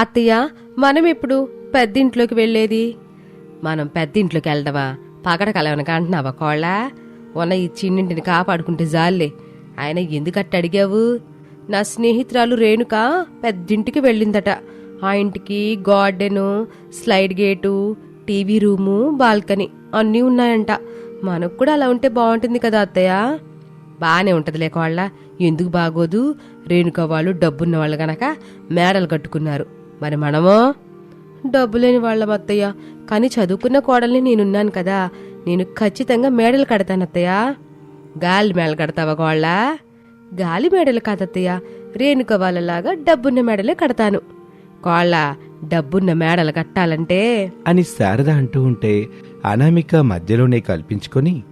అత్తయ్య మనం ఎప్పుడు పెద్దింట్లోకి వెళ్ళేది? మనం పెద్దింట్లోకి వెళ్దామా పగడకలవనక అంటున్నావా కోళ్ళ? ఉన్న ఈ చిన్నింటిని కాపాడుకుంటే జాలే. ఆయన ఎందుకట్ట అడిగావు? నా స్నేహితురాలు రేణుక పెద్దింటికి వెళ్ళిందట. ఆ ఇంటికి garden slide gate TV room balcony అన్నీ ఉన్నాయంట. మనకు కూడా అలా ఉంటే బాగుంటుంది కదా అత్తయ్య. బాగానే ఉంటుందిలే కోళ్ళ. ఎందుకు బాగోదు? రేణుక వాళ్ళు డబ్బున్న వాళ్ళు గనక మేడలు కట్టుకున్నారు. మరి మనమో? డబ్బు లేని వాళ్ళం అత్తయ్య. కానీ చదువుకున్న కోడల్ని నేనున్నాను కదా. నేను ఖచ్చితంగా మేడలు కడతాను అత్తయ్య. గాలి మేడలు కడతావా కోళ్ళ? గాలి మేడలు కాదత్తయ్య. రేణుక వాళ్ళలాగా డబ్బున్న మేడలే కడతాను. కోళ్ళ డబ్బున్న మేడలు కట్టాలంటే? అని శారద అంటూ ఉంటే అనామిక మధ్యలోనే కల్పించుకొని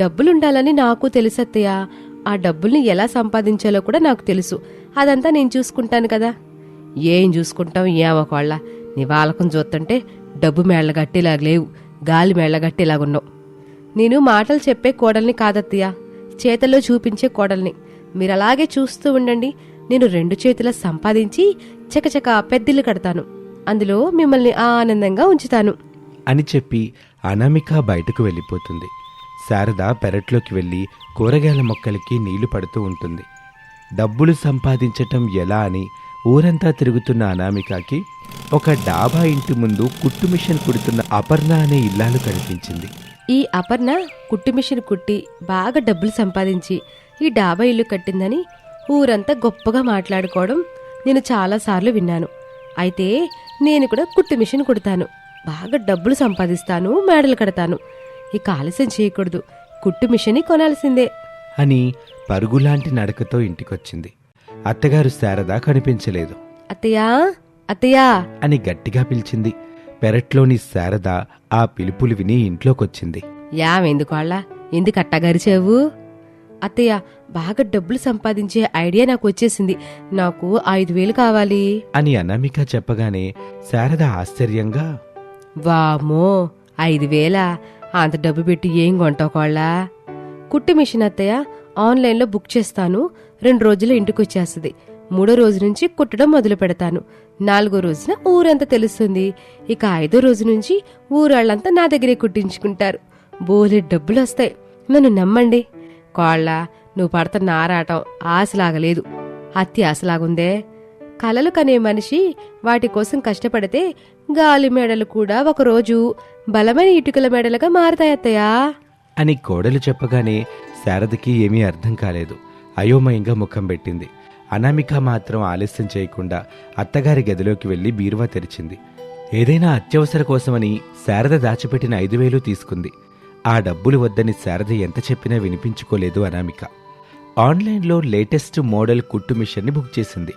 డబ్బులుండాలని నాకు తెలుసు అత్తయ్య ఆ డబ్బుల్ని ఎలా సంపాదించాలో కూడా నాకు తెలుసు. అదంతా నేను చూసుకుంటాను కదా. ఏం చూసుకుంటాం? ఏమోకోళ్ళ నీ వాలకం చూస్తుంటే డబ్బు మేళ్ళ గట్టేలాగా లేవు. గాలి మేళ్ళ గట్టేలాగున్నావు నేను మాటలు చెప్పే కోడల్ని కాదత్తయ్య. చేతల్లో చూపించే కోడల్ని. మీరు అలాగే చూస్తూ ఉండండి. నేను రెండు చేతుల సంపాదించి చకచక పెద్దిల్లు కడతాను. అందులో మిమ్మల్ని ఆనందంగా ఉంచుతాను. అని చెప్పి అనామిక బయటకు వెళ్ళిపోతుంది. శారద పెరట్లోకి వెళ్ళి కూరగాయల మొక్కలకి నీళ్ళు పడుతూ ఉంటుంది. డబ్బులు సంపాదించటం ఎలా అని ఊరంతా తిరుగుతున్న అనామికకి ఒక డాబా ఇంటి ముందు కుట్టు మిషన్ కుడుతున్న అపర్ణ అనే ఇల్లాలు కనిపించింది. ఈ అపర్ణ కుట్టు మిషన్ కుట్టి బాగా డబ్బులు సంపాదించి ఈ డాబా ఇల్లు కట్టిందని ఊరంతా గొప్పగా మాట్లాడుకోవడం నేను చాలాసార్లు విన్నాను. అయితే నేను కూడా కుట్టు మిషన్ కుడతాను. బాగా డబ్బులు సంపాదిస్తాను మేడలు కడతాను. ఇక ఆలస్యం చేయకూడదు. కుట్టు మిషన్ కొనాల్సిందే. అని పరుగులాంటి నడకతో ఇంటికొచ్చింది. అత్తగారు శారద కనిపించలేదు. అత్తయ్యా అత్తయ్యా. అని గట్టిగా పిలిచింది. పెరట్లోని శారద ఆ పిలుపులు విని ఇంట్లోకొచ్చింది. యామెందుకు వాళ్ళ ఎందుకు అట్టగరిచావు అత్తయ్య బాగా డబ్బులు సంపాదించే ఐడియా నాకు వచ్చేసింది నాకు ఐదు వేలు కావాలి. అని అనామిక చెప్పగానే శారద ఆశ్చర్యంగా వామో ఐదు వేలా? అంత డబ్బు పెట్టి ఏం కొంటావు కోళ్ళ? కుట్టు మిషన్ అత్తయ్య ఆన్లైన్లో బుక్ చేస్తాను. రెండు రోజులు ఇంటికి వచ్చేస్తుంది మూడో రోజు నుంచి కుట్టడం మొదలు పెడతాను. నాలుగో రోజున ఊరంతా తెలుస్తుంది. ఇక ఐదో రోజు నుంచి ఊరాళ్ళంతా నా దగ్గరే కుట్టించుకుంటారు. బోలే డబ్బులు వస్తాయి నన్ను నమ్మండి. కోళ్ళ నువ్వు పడుతున్న ఆరాటం ఆశలాగలేదు. అతి ఆశలాగుందే. కలలు కనే మనిషి వాటి కోసం కష్టపడితే గాలి మెడలు కూడా ఒకరోజు బలమైన ఇటుకల మెడలుగా మారతాయత్తయ్యా. అని కోడలు చెప్పగానే శారదకి ఏమీ అర్థం కాలేదు. అయోమయంగా ముఖం పెట్టింది. అనామిక మాత్రం ఆలస్యం చేయకుండా అత్తగారి గదిలోకి వెళ్ళి బీరువా తెరిచింది. ఏదైనా అత్యవసర కోసమని శారద దాచిపెట్టిన ఐదు వేలు తీసుకుంది. ఆ డబ్బులు వద్దని శారద ఎంత చెప్పినా వినిపించుకోలేదు అనామిక. ఆన్లైన్లో లేటెస్ట్ మోడల్ కుట్టు మిషన్ని బుక్ చేసింది.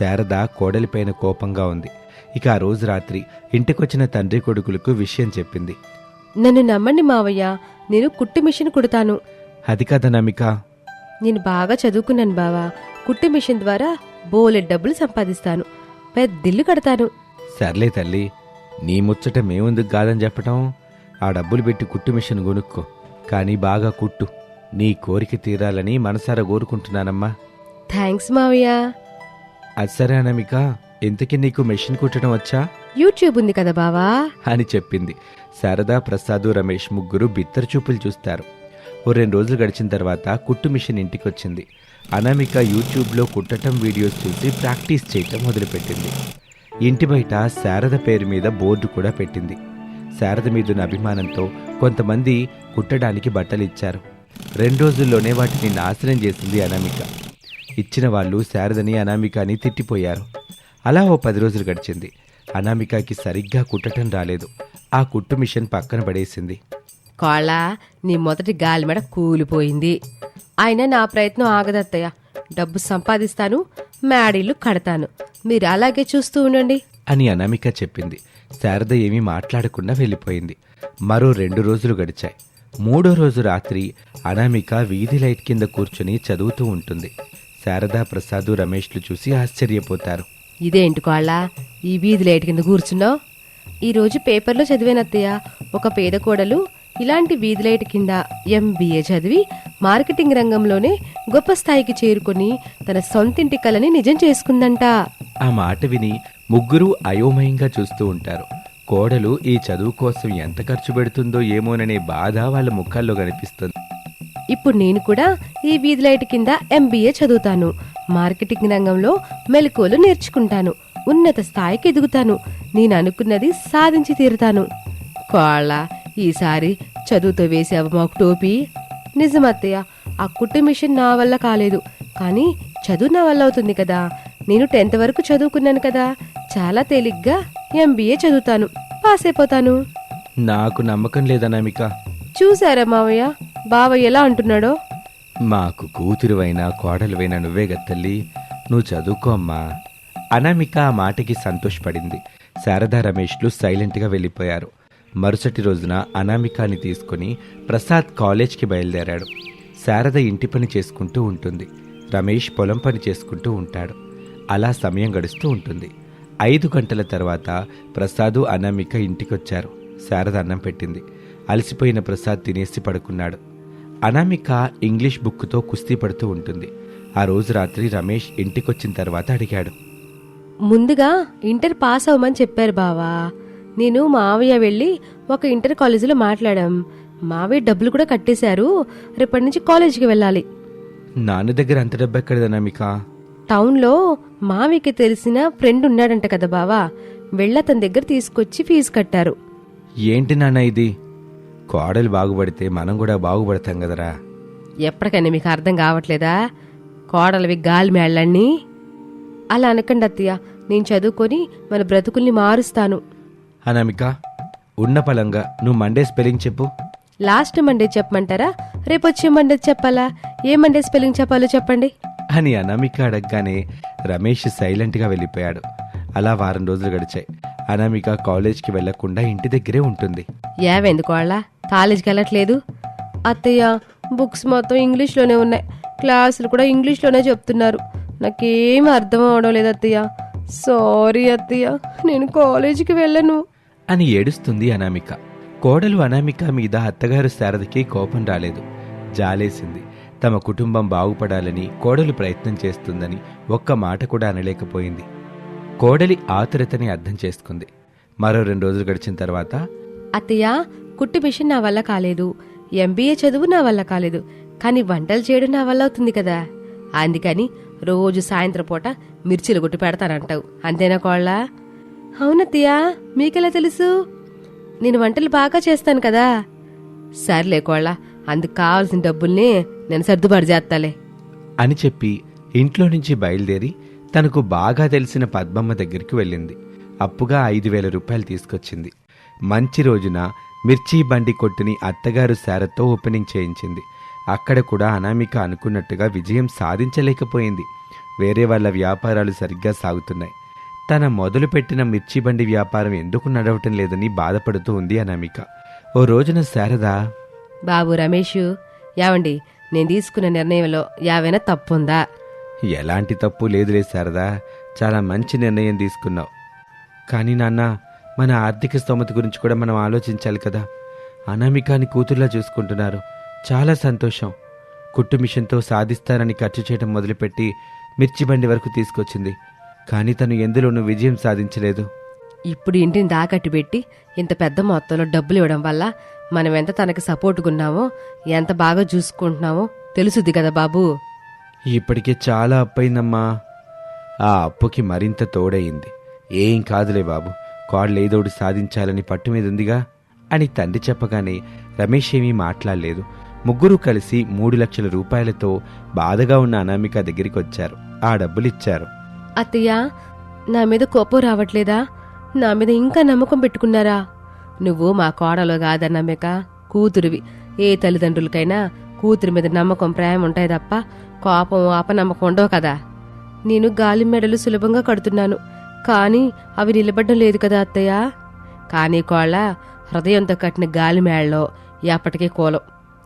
శారద కోడలిపైన కోపంగా ఉంది. ఇక ఆ రోజు రాత్రి ఇంటికొచ్చిన తండ్రి కొడుకులకు విషయం చెప్పింది. నన్ను నమ్మండి మావయ్య. నేను కుట్టు మిషన్ కుడతాను. అది కదనామిక నేను బాగా చదువుకున్నాను బావా. కుట్టు మిషన్ ద్వారా బోలెడ్ డబ్బులు సంపాదిస్తాను. పెద్దిల్లు కడతాను. సర్లే తల్లి నీ ముచ్చట మేముందుకు కాదని చెప్పటం? ఆ డబ్బులు పెట్టి కుట్టు మిషన్ కొనుక్కో కానీ బాగా కుట్టు. నీ కోరిక తీరాలని మనసారా కోరుకుంటున్నానమ్మా. థ్యాంక్స్ మావయ్య. అది సరే అనమిక. ఇంతకీ నీకు మెషిన్ కుట్టడం వచ్చా? యూట్యూబ్ ఉంది కదా బావా. అని చెప్పింది. శారదా ప్రసాదు రమేష్ ముగ్గురు బిత్తర చూపులు చూస్తారు. ఓ రెండు రోజులు గడిచిన తర్వాత కుట్టు మిషన్ ఇంటికొచ్చింది. అనామిక యూట్యూబ్లో కుట్టటం వీడియోస్ చూసి ప్రాక్టీస్ చేయటం మొదలుపెట్టింది. ఇంటి బయట శారద పేరు మీద బోర్డు కూడా పెట్టింది. శారద మీదున్న అభిమానంతో కొంతమంది కుట్టడానికి బట్టలు ఇచ్చారు. రెండు రోజుల్లోనే వాటిని నాశనం చేసింది అనామిక. ఇచ్చిన వాళ్ళు శారదని అనామికని తిట్టిపోయారు. అలా ఓ పది రోజులు గడిచింది. అనామికకి సరిగ్గా కుట్టటం రాలేదు. ఆ కుట్టు మిషన్ పక్కన పడేసింది. కోళ్ళ నీ మొదటి గాలి మెడ కూలిపోయింది. అయినా నా ప్రయత్నం ఆగదత్తయ్య డబ్బు సంపాదిస్తాను మేడీలు కడతాను. మీరు అలాగే చూస్తూ ఉండండి. అని అనామిక చెప్పింది. శారద ఏమీ మాట్లాడకుండా వెళ్ళిపోయింది. మరో రెండు రోజులు గడిచాయి. మూడో రోజు రాత్రి అనామిక వీధి లైట్ కింద కూర్చుని చదువుతూ ఉంటుంది. శారదా ప్రసాదు రమేష్లు చూసి ఆశ్చర్యపోతారు. ఇదేంటి కోళ్ళ ఈ వీధి లైట్ కింద కూర్చున్నావు? ఈరోజు పేపర్లో చదివానత్తయ్య ఒక పేద కోడలు ఇలాంటి వీధి లైట్ కింద ఎంబీఏ చదివి మార్కెటింగ్ రంగంలోనే గొప్ప స్థాయికి చేరుకొని తన సొంతింటి కలని నిజం చేసుకుందంట. ఆ మాట విని ముగ్గురు అయోమయంగా చూస్తూ ఉంటారు. కోడలు ఈ చదువు కోసం ఎంత ఖర్చు పెడుతుందో ఏమోననే బాధ వాళ్ళ ముఖాల్లో కనిపిస్తుంది. ఇప్పుడు నేను కూడా ఈ వీధి లైట్ కింద ఎంబీఏ చదువుతాను. మార్కెటింగ్ రంగంలో మెలకువలు నేర్చుకుంటాను. ఉన్నత స్థాయికి ఎదుగుతాను. నేను అనుకున్నది సాధించి తీరుతాను. కోళ్ళ ఈసారి చదువుతో వేసావు మాకు టోపీ. నిజమత్తయ్య ఆ కుట్టు మిషన్ నా వల్ల కాలేదు. కానీ చదువు నా వల్ల అవుతుంది కదా. నేను టెన్త్ వరకు చదువుకున్నాను కదా. చాలా తేలిగ్గా ఎంబీఏ చదువుతాను. పాస్ అయిపోతాను. నాకు నమ్మకం లేదనామిక చూసారా మావయ్య? బావ ఎలా అంటున్నాడో? మాకు కూతురువైనా కోడలువైనా నువ్వే గత్తల్లి నువ్వు చదువుకో అమ్మా. అనామిక ఆ మాటకి సంతోషపడింది. శారదా రమేష్లు సైలెంట్గా వెళ్ళిపోయారు. మరుసటి రోజున అనామికాని తీసుకుని ప్రసాద్ కాలేజ్కి బయలుదేరాడు. శారద ఇంటి పని చేసుకుంటూ ఉంటుంది. రమేష్ పొలం పని చేసుకుంటూ ఉంటాడు. అలా సమయం గడుస్తూ ఉంటుంది. ఐదు గంటల తర్వాత ప్రసాదు అనామిక ఇంటికొచ్చారు. శారద అన్నం పెట్టింది. అలసిపోయిన ప్రసాద్ తినేసి పడుకున్నాడు. అనామిక ఇంగ్లీష్ బుక్తో కుస్తీ పడుతూ ఉంటుంది. ఆ రోజు రాత్రి రమేష్ ఇంటికొచ్చిన తర్వాత అడిగాడు. ముందుగా ఇంటర్ పాస్ అవ్వమని చెప్పారు బావా. నేను మావయ్య వెళ్ళి ఒక ఇంటర్ కాలేజీలో మాట్లాడాం. మావయ్య డబ్బులు కూడా కట్టేశారు. రేపటి నుంచి కాలేజీకి వెళ్ళాలి. నాన్న దగ్గర అంత డబ్బు ఎక్కడది అనామిక? టౌన్లో మావయ్యకి తెలిసిన ఫ్రెండ్ ఉన్నాడంట కదా బావా. వెళ్ళ అతని దగ్గర తీసుకొచ్చి ఫీజు కట్టారు. ఏంటి నాన్న ఇది? కోడలు బాగుపడితే మనం కూడా బాగుపడతాం కదరా. ఎప్పటికైనా మీకు అర్థం కావట్లేదా? కోడలవి గాలి మేళ్ళన్నీ. అలా అనకండి అత్తయ్య నేను చదువుకొని మన బ్రతుకుల్ని మారుస్తాను. అనామిక ఉన్న పలంగా నువ్వు మండే స్పెల్లింగ్ చెప్పు. లాస్ట్ మండే చెప్పమంటారా? రేపు వచ్చే మండే చెప్పాలా? ఏ మండే స్పెల్లింగ్ చెప్పాలో చెప్పండి. అని అనామిక అడగగానే రమేష్ సైలెంట్గా వెళ్ళిపోయాడు. అలా వారం రోజులు గడిచాయి. అనామిక కాలేజ్కి వెళ్ళకుండా ఇంటి దగ్గరే ఉంటుంది. ఏవైంది కోళ్ళ కాలేజీకి వెళ్ళట్లేదు? అత్తయ్య బుక్స్ మొత్తం ఇంగ్లీష్లోనే ఉన్నాయి. క్లాసులు కూడా ఇంగ్లీష్లోనే చెప్తున్నారు. నాకేం అర్థం అవడం లేదు అత్తయ్య. సారీ అత్తయ్య నేను కాలేజీకి వెళ్ళను. అని ఏడుస్తుంది అనామిక. కోడలు అనామిక మీద అత్తగారు శారదకి కోపం రాలేదు. జాలేసింది. తమ కుటుంబం బాగుపడాలని కోడలు ప్రయత్నం చేస్తుందని ఒక్క మాట కూడా అనలేకపోయింది. కోడలి ఆతురతని అర్థం చేసుకుంది. మరో రెండు రోజులు గడిచిన తర్వాత అత్తయ్య కుట్టు మిషన్ నా వల్ల కాలేదు. ఎంబీఏ చదువు నా వల్ల కాలేదు. కానీ వంటలు చేయడం నా వల్ల అవుతుంది కదా. అందుకని రోజు సాయంత్రం పూట మిర్చీలు కొట్టి పెడతానంటావు. అంతేనా కోళ్ళ? అవునత్తయ్య మీకెలా తెలుసు? నేను వంటలు బాగా చేస్తాను కదా. సర్లే కోళ్ళ అందుకు కావాల్సిన డబ్బుల్ని నేను సర్దుబాటు చేస్తాలే. అని చెప్పి ఇంట్లో నుంచి బయలుదేరి తనకు బాగా తెలిసిన పద్మమ్మ దగ్గరికి వెళ్ళింది. అప్పుగా ఐదు వేల రూపాయలు తీసుకొచ్చింది. మంచి రోజున మిర్చి బండి కొట్టుని అత్తగారు శారతో ఓపెనింగ్ చేయించింది. అక్కడ కూడా అనామిక అనుకున్నట్టుగా విజయం సాధించలేకపోయింది. వేరే వాళ్ళ వ్యాపారాలు సరిగ్గా సాగుతున్నాయి. తన మొదలుపెట్టిన మిర్చి బండి వ్యాపారం ఎందుకు నడవటం లేదని బాధపడుతూ ఉంది అనామిక. ఓ రోజున శారద బాబు రమేష్ యావండి నేను తీసుకున్న నిర్ణయంలో యావైనా తప్పుందా? ఎలాంటి తప్పు లేదులే శారదా. చాలా మంచి నిర్ణయం తీసుకున్నావు. కానీ నాన్న మన ఆర్థిక స్తోమత గురించి కూడా మనం ఆలోచించాలి కదా. అనామికాని కూతుర్లా చూసుకుంటున్నారు. చాలా సంతోషం. కుట్టు మిషన్తో సాధిస్తానని ఖర్చు చేయడం మొదలుపెట్టి మిర్చి బండి వరకు తీసుకొచ్చింది. కానీ తను ఎందులోనూ విజయం సాధించలేదు. ఇప్పుడు ఇంటిని దాకట్టు పెట్టి ఇంత పెద్ద మొత్తంలో డబ్బులు ఇవ్వడం వల్ల మనం ఎంత తనకి సపోర్ట్గా ఉన్నామో ఎంత బాగా చూసుకుంటున్నామో తెలుసుద్ది కదా బాబు. ఇప్పటికే చాలా అప్పయిందమ్మా. ఆ అప్పుకి మరింత తోడయింది. ఏం కాదులే బాబు కోడలేదోడు సాధించాలని పట్టు మీద ఉందిగా అని తండ్రి చెప్పగానే రమేష్ ఏమీ మాట్లాడలేదు. ముగ్గురు కలిసి మూడు లక్షల రూపాయలతో బాధగా ఉన్న అనామిక దగ్గరికి వచ్చారు ఆ డబ్బులు ఇచ్చారు అత్తయ్య నా మీద కోపం రావట్లేదా? నా మీద ఇంకా నమ్మకం పెట్టుకున్నారా? నువ్వు మా కోడలో కాదన్నమ్మక కూతురివి. ఏ తల్లిదండ్రులకైనా కూతురి మీద నమ్మకం ప్రేమ ఉంటాయి తప్ప కోపం అపనమ్మకం ఉండవు కదా. నేను గాలి మెడలు సులభంగా కడుతున్నాను. కానీ అవి నిలబడడం లేదు కదా అత్తయ్య. కానీ కోళ్ళ హృదయంతో కట్టిన గాలి మేడలో ఎప్పటికీ కూలం.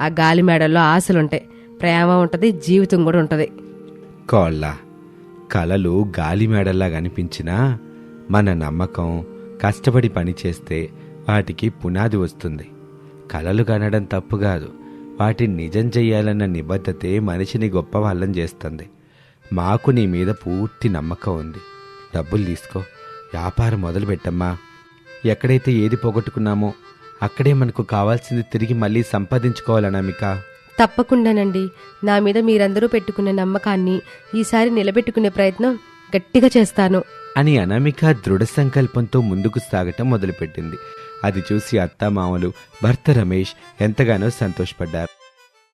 ఆ గాలి మేడల్లో ఆశలుంటాయి. ప్రేమ ఉంటుంది జీవితం కూడా ఉంటుంది. కోళ్ళ కలలు గాలి మేడల్లా కనిపించినా మన నమ్మకం కష్టపడి పని చేస్తే వాటికి పునాది వస్తుంది. కలలు కనడం తప్పు కాదు. వాటిని నిజం చెయ్యాలన్న నిబద్ధతే మనిషిని గొప్ప వాళ్ళని చేస్తుంది. మాకు నీ మీద పూర్తి నమ్మకం ఉంది. డబ్బులు తీసుకో. వ్యాపారం మొదలుపెట్టమ్మా ఎక్కడైతే ఏది పోగొట్టుకున్నామో అక్కడే మనకు కావాల్సింది తిరిగి మళ్ళీ సంపాదించుకోవాలనామిక తప్పకుండానండి. నా మీద మీరందరూ పెట్టుకున్న నమ్మకాన్ని ఈసారి నిలబెట్టుకునే ప్రయత్నం గట్టిగా చేస్తాను. అని అనామిక దృఢ సంకల్పంతో ముందుకు సాగటం మొదలుపెట్టింది. అది చూసి అత్తామామలు భర్త రమేష్ ఎంతగానో సంతోషపడ్డారు.